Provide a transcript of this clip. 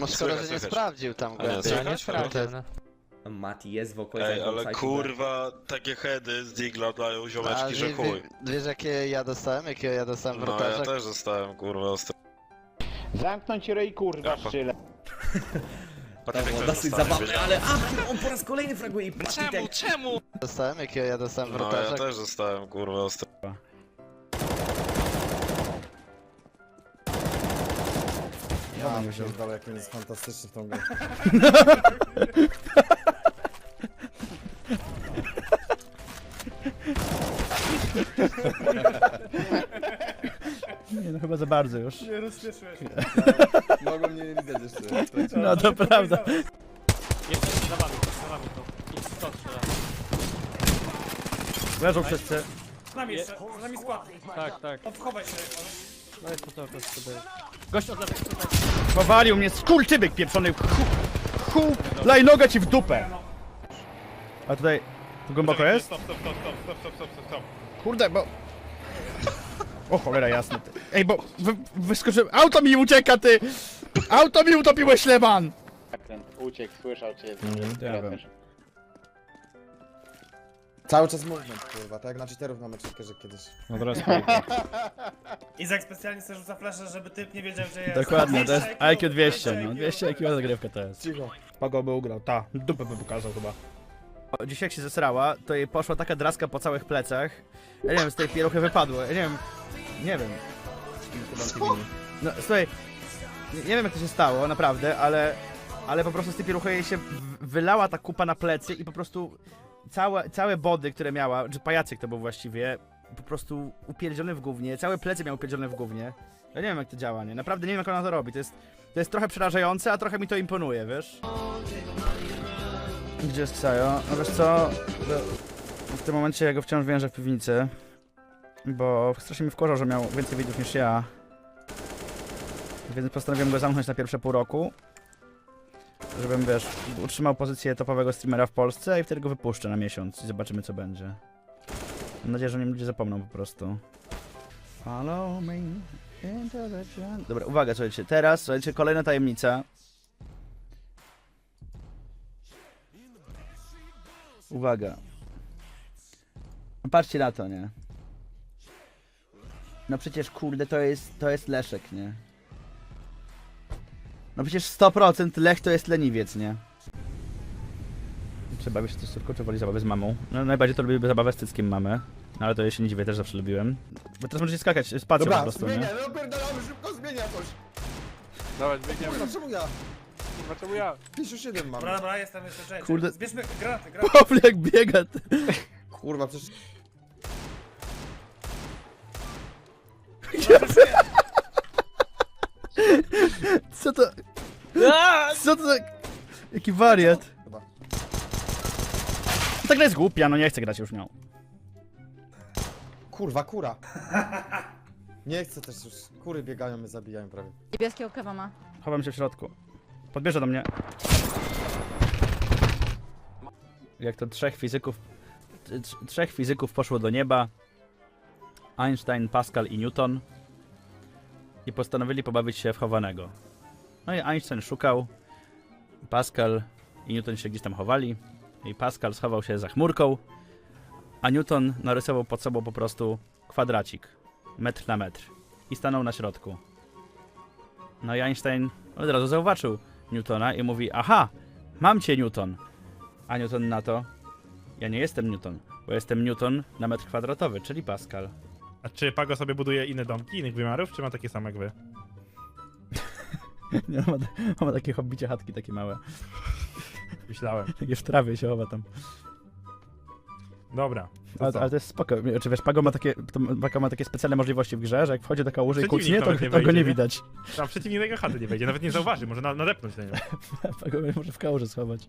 No szkoda, Słychać, że nie słychać. sprawdził tam A nie, głębiej. słychać? Ja nie sprawdzam, no. Mati jest w okolicach Ej, ale kurwa, takie heady z Digla dają A ziomeczki, że wie- chuj. wie- Wiesz jakie ja dostałem? Jakiego ja dostałem w No ja też zostałem, kurwa, ostro. Zamknąć rej kurwa Japa. szczyle. To było dosyć zabawne, ale a, on po raz kolejny fraguje i Czemu, tak... czemu? Dostałem? Jakiego ja dostałem w No ja też zostałem, kurwa, ostro. Ja pierdolę, jak on jest fantastyczny w tą grę. Nie no, chyba za bardzo już. Nie rozśmieszyłeś mnie. Mogą mnie nie widać jeszcze. No to prawda. Jeszcze za wami, za wami to. I to strzela. Leżą wszyscy. Z nami jeszcze, z nami skład. Tak, tak. No wchowaj się. No jest to to, to jest. Gość od lewej, tutaj. Powalił mnie skurczybyk pieprzony. Hu, hu, laj nogę ci w dupę. A tutaj, tu głęboko jest? Stop, stop, stop, stop, stop, stop, stop, stop, stop. Kurde, bo... O cholera jasne. ty. Ej, bo wy, wyskoczyłem... Auto mi ucieka, ty! Auto mi utopiłeś, Leman! Zakręt uciekł, słyszał cię. ja wiem. Cały czas movement, kurwa, tak jak na cheaterów na meczówkę, że kiedyś. No teraz Izak specjalnie sobie rzuca flasza, żeby typ nie wiedział, gdzie jest. Dokładnie, to jest 200 IQ 200, no. 200 200 IQ zagrywka to jest. Cicho. Pago by ugrał, ta, dupę by pokazał chyba. Dzisiaj jak się zesrała, to jej poszła taka draska po całych plecach. Ja nie wiem, z tej pieluchy wypadło, ja nie wiem, nie wiem. No słuchaj, nie, nie wiem jak to się stało, naprawdę, ale, ale po prostu z tej pieluchy jej się w- wylała ta kupa na plecy i po prostu całe, całe body, które miała, czy pajacyk to był właściwie, po prostu upierdziony w gównie, całe plecy miał upierdzione w gównie. Ja nie wiem jak to działa, nie? Naprawdę nie wiem jak ona to robi, to jest, to jest trochę przerażające, a trochę mi to imponuje, wiesz? Gdzie jest Ksajo? No wiesz co, w tym momencie ja go wciąż więżę w piwnicy, bo strasznie mi wkurzał, że miał więcej widzów niż ja. Więc postanowiłem go zamknąć na pierwsze pół roku, żebym, wiesz, utrzymał pozycję topowego streamera w Polsce i wtedy go wypuszczę na miesiąc i zobaczymy co będzie. Mam nadzieję, że mnie ludzie zapomną po prostu. Follow me into the. Dobra, uwaga, słuchajcie, teraz, słuchajcie, kolejna tajemnica. Uwaga. Patrzcie na to, nie? No przecież kurde, to jest, to jest Leszek, nie? No przecież 100% Lech to jest leniwiec, nie? Czy bawisz się z córką, czy woli zabawę z mamą? No najbardziej to lubię zabawę z cyckiem mamy. No ale to ja się nie dziwię, też zawsze lubiłem. Bo teraz możecie skakać, spacją po Dobra, prostu, zmienia, nie? no pierdolamy, szybko zmienia coś. Dawaj, biegniemy. Kurwa, czemu ja? Kurwa, czemu ja? 57 mam. Dobra, dobra, jestem jeszcze część. Kurde. Zbierzmy granaty, granaty. Pawlek biega, ty. Kurwa, przecież... Co Co to za... Jaki wariat? Ta gra jest głupia, no nie chcę grać już nią. Kurwa, kura. Nie chcę też już. Kury biegają, mnie zabijają prawie. Niebieskiego kewa ma. Chowam się w środku. Podbierze do mnie. Jak to trzech fizyków... trz- Trzech fizyków poszło do nieba. Einstein, Pascal i Newton. I postanowili pobawić się w chowanego. No i Einstein szukał. Pascal i Newton się gdzieś tam chowali. I Pascal schował się za chmurką. A Newton narysował pod sobą po prostu kwadracik. Metr na metr. I stanął na środku. No i Einstein od razu zauważył Newtona i mówi, aha, mam cię Newton. A Newton na to, ja nie jestem Newton, bo jestem Newton na metr kwadratowy, czyli Pascal. A czy Pago sobie buduje inne domki, innych wymiarów, czy ma takie same jak wy? Nie, ma, ma takie hobbicie chatki takie małe, Myślałem. takie w trawie się chowa tam. Dobra. To Ale, ale to jest spoko, czy wiesz, Pago ma takie, to, Pago ma takie specjalne możliwości w grze, że jak wchodzi do kałuży i kucnie, to, to go nie nie? widać. Tam przeciwnik jego chaty nie wejdzie, nawet nie zauważy, może na, nadepnąć na nią. Pago może w kałuży schować.